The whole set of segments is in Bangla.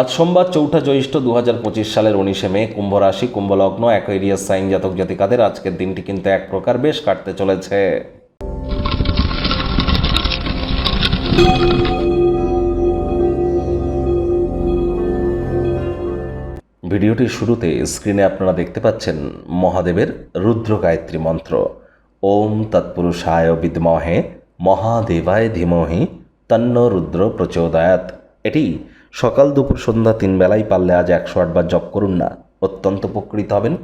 আজ সোমবার চৌঠা জ্যৈষ্ঠ দু হাজার পঁচিশ সালের উনিশে মে কুম্ভ রাশি কুম্ভ লগ্ন অ্যাকোয়েরিয়াস সাইন জাতক জাতিকাদের আজকের দিনটি কিন্তু এক প্রকার বেশ কাটতে চলেছে। ভিডিওটির শুরুতে স্ক্রিনে আপনারা দেখতে পাচ্ছেন মহাদেবের রুদ্র গায়ত্রী মন্ত্র। ওম তৎপুরুষায় বিদ্মহে, মহাদেবায় ধীমহি, তন্ন রুদ্র প্রচোদয়াত এটি সকাল দুপুর সন্ধ্যা তিন বেলায় পারলে আজ একশো আটবার জপ করুন না। অত্যন্ত উপকৃত হবেন।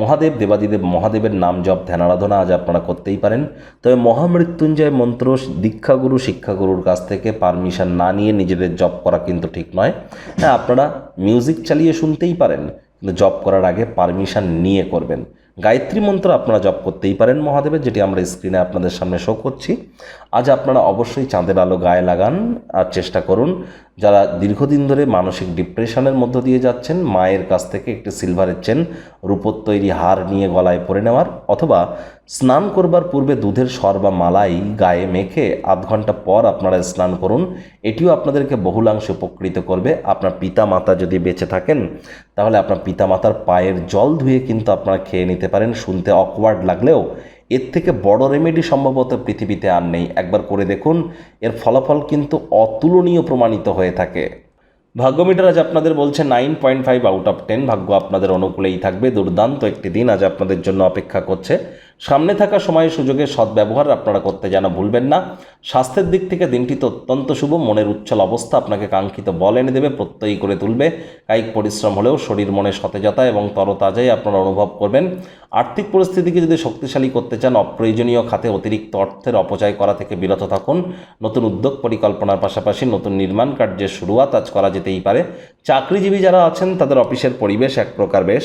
মহাদেব দেবাদিদেব মহাদেবের নাম জপ ধ্যান আরাধনা আজ আপনারা করতেই পারেন। তবে মহামৃত্যুঞ্জয় মন্ত্র দীক্ষাগুরু, শিক্ষাগুরুর কাছ থেকে পারমিশন না নিয়ে নিজেদের জপ করা কিন্তু ঠিক নয়। হ্যাঁ আপনারা মিউজিক চালিয়ে শুনতেই পারেন, কিন্তু জপ করার আগে পারমিশন নিয়ে করবেন। গায়ত্রী মন্ত্র আপনারা জপ করতেই পারেন মহাদেবের, যেটি আমরা স্ক্রিনে আপনাদের সামনে শো করছি। আজ আপনারা অবশ্যই চাঁদের আলো গায়ে লাগান আর চেষ্টা করুন যারা দীর্ঘদিন ধরে মানসিক ডিপ্রেশনের মধ্য দিয়ে যাচ্ছেন, মায়ের কাছ থেকে একটি সিলভারের চেন, রূপোর তৈরি হার নিয়ে গলায় পরে নেওয়ার অথবা স্নান করবার পূর্বে দুধের সর বা মালাই গায়ে মেখে আধ ঘণ্টা পর আপনারা স্নান করুন। এটিও আপনাদেরকে বহুলাংশে উপকৃত করবে। আপনার পিতা মাতা যদি বেঁচে থাকেন, তাহলে আপনার পিতা মাতার পায়ের জল ধুয়ে কিন্তু আপনারা খেয়ে নিতে পারেন। শুনতে অকওয়ার্ড লাগলেও এর থেকে বড় রেমেডি সম্ভবত পৃথিবীতে আর নেই। একবার করে দেখুন, এর ফলাফল কিন্তু অতুলনীয় প্রমাণিত হয়ে থাকে। ভাগ্যমিটার আজ আপনাদের বলছে nine point five out of ten ভাগ্য আপনাদের অনুকূলেই থাকবে, দুর্দান্ত একটি দিন আজ আপনাদের জন্য অপেক্ষা করছে। সামনে থাকা সময়ে সুযোগের সদ্ব্যবহার আপনারা করতে যেন ভুলবেন না। স্বাস্থ্যের দিক থেকে দিনটি তো অত্যন্ত শুভ, মনের উচ্ছল অবস্থা আপনাকে কাঙ্ক্ষিত বল এনে দেবে, প্রত্যয়ী করে তুলবে। কায়িক পরিশ্রম হলেও শরীর মনে সতেজতা এবং তরতাজাই আপনারা অনুভব করবেন। আর্থিক পরিস্থিতিকে যদি শক্তিশালী করতে চান, অপ্রয়োজনীয় খাতে অতিরিক্ত অর্থের অপচয় করা থেকে বিরত থাকুন। নতুন উদ্যোগ পরিকল্পনার পাশাপাশি নতুন নির্মাণ কার্যের শুরুয়াত আজ করা যেতেই পারে। চাকরিজীবী যারা আছেন, তাদের অফিসের পরিবেশ এক প্রকার বেশ।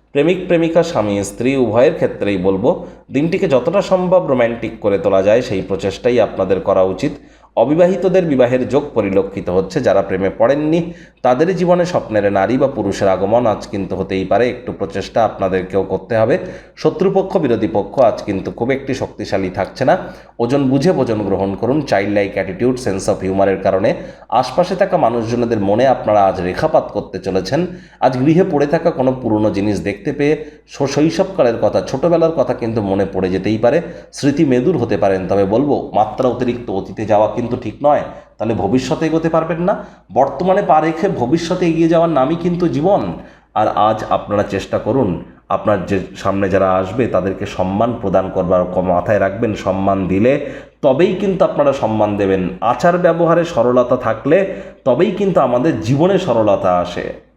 প্রেমিক, প্রেমিকা, স্বামী, স্ত্রী, উভয়ের ক্ষেত্রেই বলব, দিনটিকে যতটা সম্ভব রোম্যান্টিক করে তোলা যায়, সেই প্রচেষ্টাই আপনাদের করা উচিত। অবিবাহিতদের বিবাহের যোগ পরিলক্ষিত হচ্ছে, যারা প্রেমে পড়েননি তাদের জীবনে স্বপ্নের নারী বা পুরুষের আগমন আজ কিন্তু হতেই পারে। একটু প্রচেষ্টা আপনাদেরকেও করতে হবে। শত্রুপক্ষ, বিরোধী পক্ষ আজ কিন্তু খুব একটি শক্তিশালী থাকছে না। ওজন বুঝে ভোজন গ্রহণ করুন। Child like attitude sense of হিউমারের কারণে আশপাশে থাকা মানুষজনদের মনে আপনারা আজ রেখাপাত করতে চলেছেন। আজ গৃহে পড়ে থাকা কোনো পুরনো জিনিস দেখতে পেয়ে শৈশবকালের কথা, ছোটবেলার কথা কিন্তু মনে পড়ে যেতেই পারে। স্মৃতি মেদুর হতে পারেন, তবে বলব, মাত্রা অতিরিক্ত অতীতে যাওয়া কিন্তু ঠিক নয়। তাহলে ভবিষ্যতে এগোতে পারবেন না। বর্তমানে পা রেখে ভবিষ্যতে এগিয়ে যাওয়ার নামই কিন্তু জীবন। আর আজ আপনারা চেষ্টা করুন, আপনার যে সামনে যারা আসবে তাদেরকে সম্মান প্রদান করবার মাথায় রাখবেন, সম্মান দিলে তবেই কিন্তু আপনারা সম্মান দেবেন। আচার ব্যবহারে সরলতা থাকলে তবেই কিন্তু আমাদের জীবনে সরলতা আসে।